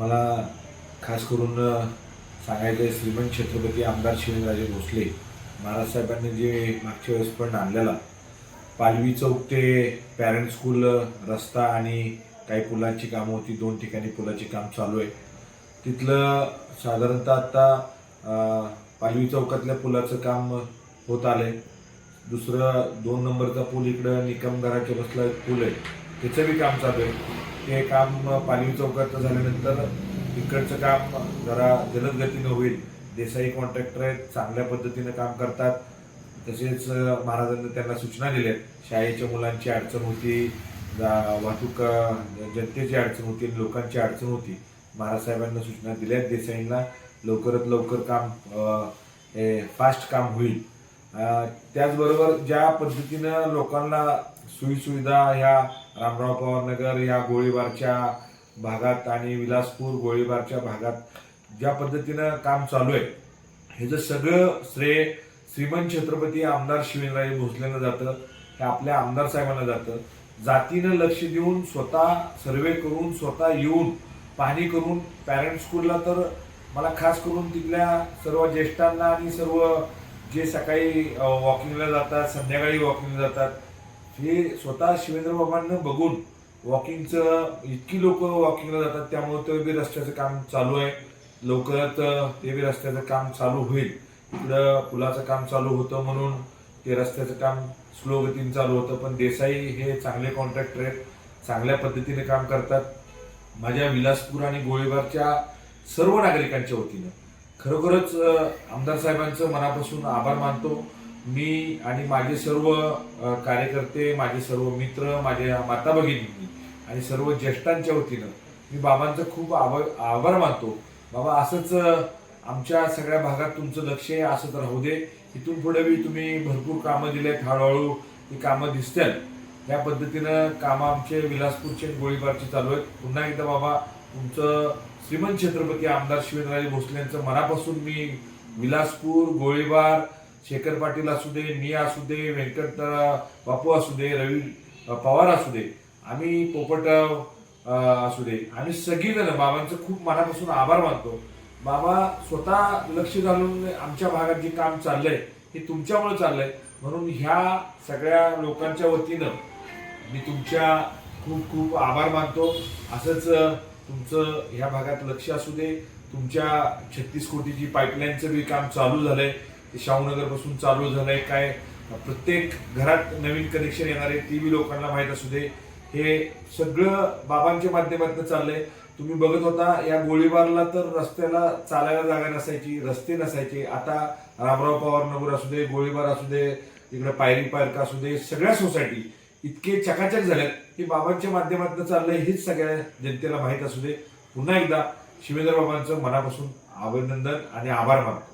मला खास करून सांगायचं आहे श्रीमंत छत्रपती आमदार शिवेंद्रराजे भोसले महाराजसाहेबांनी जे मागच्या वेळेस पण आणलेला पालवी चौक ते पॅरेंट स्कूल रस्ता आणि काही पुलांची कामं होती दोन ठिकाणी पुलाचे काम चालू आहे. तिथलं साधारणतः आत्ता पालवी चौकातल्या पुलाचं काम होत आलं आहे दुसरं दोन नंबरचा पूल इकडं निकमदाराच्या बसला एक पूल आहे त्याचं बी काम चालू आहे. हे काम पालवी चौकात झाल्यानंतर इकडचं काम जरा जलद गतीनं होईल. देसाई कॉन्ट्रॅक्टर आहेत चांगल्या पद्धतीनं काम करतात. तसेच महाराजांनी त्यांना सूचना दिल्या. आहेत शाळेच्या मुलांची अडचण होती जा- वाहतूक जनतेची अडचण होती लोकांची अडचण होती. महाराज साहेबांना सूचना दिल्या आहेत देसाईंना लवकरात लवकर काम हे फास्ट काम होईल. त्याचबरोबर ज्या पद्धतीनं लोकांना सोयीसुविधा ह्या रामराव पवार नगर या गोळीबारच्या भागात आणि विलासपूर गोळीबारच्या भागात ज्या पद्धतीनं काम चालू आहे ह्याचं सगळं श्रेय श्रीमंत छत्रपती आमदार शिवेंद्रराजे भोसलेनं जातं हे आपल्या आमदार साहेबांना जातं. जातीनं लक्ष देऊन स्वतः सर्वे करून स्वतः येऊन पाहणी करून पॅरेंट स्कूलला तर मला खास करून तिथल्या सर्व ज्येष्ठांना आणि सर्व जे सकाळी वॉकिंगला जातात संध्याकाळी वॉकिंगला जातात हे स्वतः शिवेंद्र बाबांना बघून वॉकिंगचं इतकी लोक वॉकिंगला जातात त्यामुळे ते बी रस्त्याचं काम चालू आहे. लवकरात ते बी रस्त्याचं काम चालू होईल. इकडं पुलाचं काम चालू होतं म्हणून ते रस्त्याचं काम स्लो गतीने चालू होतं पण देसाई हे चांगले कॉन्ट्रॅक्टर आहेत चांगल्या पद्धतीने काम करतात. माझ्या विलासपूर आणि गोळीबारच्या सर्व नागरिकांच्या वतीनं खरोखरच आमदार साहेबांचं मनापासून आभार मानतो. मी आणि माझे सर्व कार्यकर्ते माझे सर्व मित्र माझ्या माता भगिनी आणि सर्व ज्येष्ठांच्या वतीनं मी बाबांचं खूप आभार आभार मानतो. बाबा असंच आमच्या सगळ्या भागात तुमचं लक्ष आहे असंच राहू दे. इथून पुढे बी तुम्ही भरपूर कामं दिलेत हळूहळू ही कामं दिसतील. या पद्धतीनं कामं आमचे विलासपूरचे गोळीबारचे चालू आहेत. पुन्हा एकदा बाबा तुमचं श्रीमंत छत्रपती आमदार शिवेंद्रराजे भोसले यांचं मनापासून मी विलासपूर गोळीबार शेखर पाटील असू दे मी असू दे व्यंकट बापू असू दे रवी पवार असू दे आम्ही पोपट असू दे. आम्ही सगळीजण बाबांचं खूप मनापासून आभार मानतो. बाबा स्वतः लक्ष घालून आमच्या भागात जे काम चाललंय हे तुमच्यामुळे चाललंय. म्हणून ह्या सगळ्या लोकांच्या वतीनं मी तुमच्या खूप खूप आभार मानतो. असंच तुमचं ह्या भागात लक्ष असू दे. तुमच्या छत्तीस कोटीची पाईपलाईनचं बी काम चालू झालंय. ते शाहूनगरपासून चालू झालंय काय प्रत्येक घरात नवीन कनेक्शन येणार आहे ती बी लोकांना माहीत असू दे. हे सगळं बाबांच्या माध्यमातून चाललंय. तुम्ही बघत होता या गोळीबारला तर रस्त्याला चालायला जागा नसायची रस्ते नसायचे. आता रामराव पवार नगर असू दे गोळीबार असू दे इकडे पायरी पार्क असू दे सगळ्या सोसायटी इतके चकाचक झाल्यात हे बाबांच्या माध्यमातून चाललंय हेच सगळ्या जनतेला माहीत असू दे. पुन्हा एकदा शिवेंद्र बाबांचं मनापासून अभिनंदन आणि आभार मानतो.